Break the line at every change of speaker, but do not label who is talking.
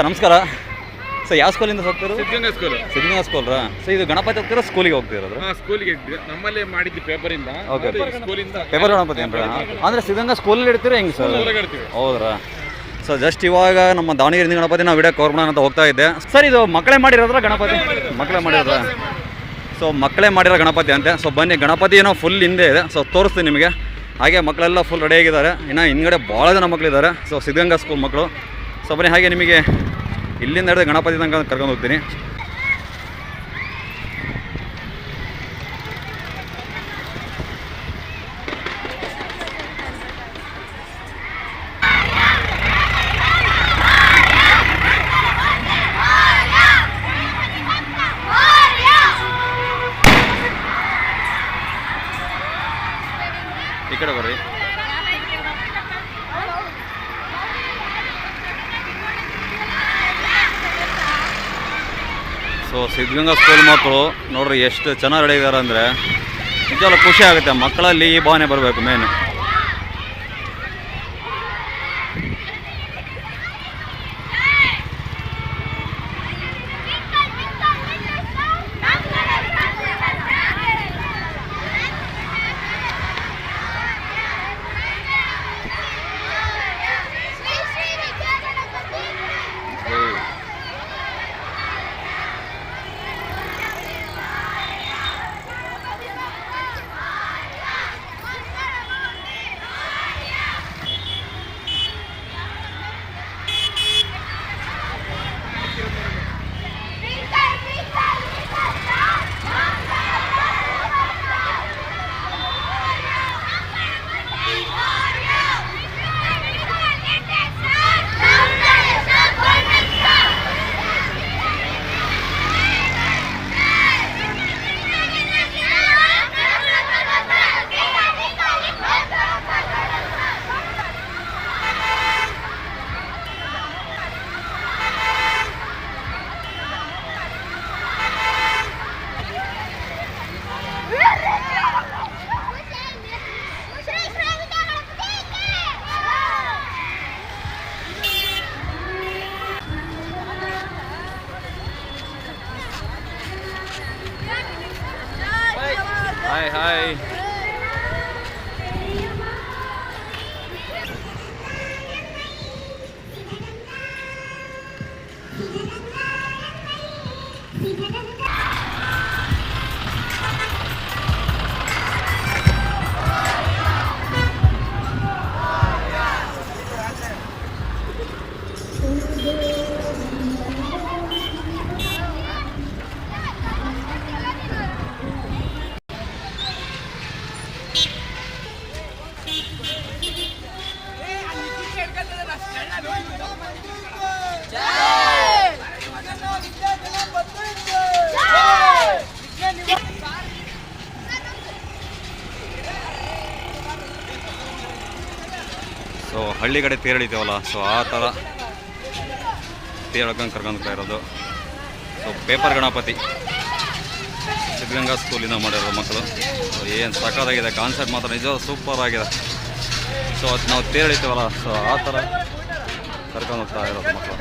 Sir, ನಮಸ್ಕಾರ. Sir ಯಾವ ಸ್ಕೂಲಿಂದ ಹೋಗ್ತಿರೋದು?
ಸಿದ್ಧಗಂಗಾ ಸ್ಕೂಲ್
ಸಿದ್ಧಗಂಗಾ ಸ್ಕೂಲ್ ರಾ? ಸೊ ಇದು ಗಣಪತಿ ಹೋಗ್ತಿರೋ ಸ್ಕೂಲಿಗೆ ಹೋಗ್ತಿರೋದು?
ಹಾ ಸ್ಕೂಲಿಗೆ ನಮ್ಮಲ್ಲೇ ಮಾಡಿದ್ದು ಪೇಪರ್ ಇಂದ. ಸ್ಕೂಲಿಂದ
ಪೇಪರ್ ಗಣಪತಿ ಏನ್ರ? ಅಂದರೆ ಸಿದ್ಧಗಂಗಾ ಸ್ಕೂಲಲ್ಲಿ ಇಡ್ತೀರಾ ಹೆಂಗೆ ಸರ್? ಹೌದ್ರ? ಸೊ ಜಸ್ಟ್ ಇವಾಗ ನಮ್ಮ ದಾವಣಗೆರೆ ಗಣಪತಿ ನಾವು ವಿಡಿಯೋ ಕವರ್ ಮಾಡೋಣ ಅಂತ ಹೋಗ್ತಾ ಇದ್ದೆ. ಸರ್ ಇದು ಮಕ್ಕಳೇ ಮಾಡಿರೋದ್ರ ಗಣಪತಿ? ಮಕ್ಕಳೇ ಮಾಡಿರೋದ್ರ? ಸೊ ಮಕ್ಕಳೇ ಮಾಡಿರೋ ಗಣಪತಿ ಅಂತೆ. ಸೊ ಬನ್ನಿ ಗಣಪತಿ ಏನೋ ಫುಲ್ ಹಿಂದೆ ಇದೆ. ಸೊ ತೋರಿಸ್ತೀನಿ ನಿಮಗೆ. ಹಾಗೆ ಮಕ್ಕಳೆಲ್ಲ ಫುಲ್ ರೆಡಿ ಆಗಿದ್ದಾರೆ. ಇನ್ನು ಹಿಂದ್ಗಡೆ ಭಾಳ ಜನ ಮಕ್ಕಳಿದ್ದಾರೆ ಸೊ ಸಿದ್ಧಗಂಗಾ ಸ್ಕೂಲ್ ಮಕ್ಕಳು. ಸೊ ಬನ್ನಿ ಹಾಗೆ ನಿಮಗೆ ಇಲ್ಲಿಂದ ಹಿಡಿದು ಗಣಪತಿ ತನಕ ಕರ್ಕೊಂಡು ಹೋಗ್ತೀನಿ. ಈ ಕಡೆ ಬರ್ರಿ. ಸೊ ಸಿದ್ಧಗಂಗಾ ಸ್ಕೂಲ್ ಮಕ್ಕಳು ನೋಡ್ರಿ ಎಷ್ಟು ಚೆನ್ನಾಗಿ ರೆಡಿ ಇದ್ದಾರೆ ಅಂದರೆ ನಿಜವಾಗ್ಲೂ ಖುಷಿ ಆಗುತ್ತೆ. ಮಕ್ಕಳಲ್ಲಿ ಈ ಭಾವನೆ ಬರಬೇಕು main Hi, hi. Thank you. So ಹಳ್ಳಿ ಕಡೆ ತೇರಳಿತೇವಲ್ಲ ಸೊ ಆ ಥರ ತೇರು ಕರ್ಕೊಂಡ್ತಾ ಇರೋದು. ಸೊ ಪೇಪರ್ ಗಣಪತಿ, ಸಿದ್ಧಗಂಗಾ ಸ್ಕೂಲಿಂದ ಮಾಡಿರೋ ಮಕ್ಕಳು. ಏನು ಸಖತ್ತಾಗಿದೆ ಕಾನ್ಸೆಪ್ಟ್ ಮಾತ್ರ ನಿಜ ಸೂಪರ್ ಆಗಿದೆ. ಸೊ ಅದು ನಾವು ತೇರಳಿತೇವಲ್ಲ ಸೊ ಆ ಥರ ಕರ್ಕೊಂಡು ಹೋಗ್ತಾ ಇರೋದು ಮಕ್ಕಳು.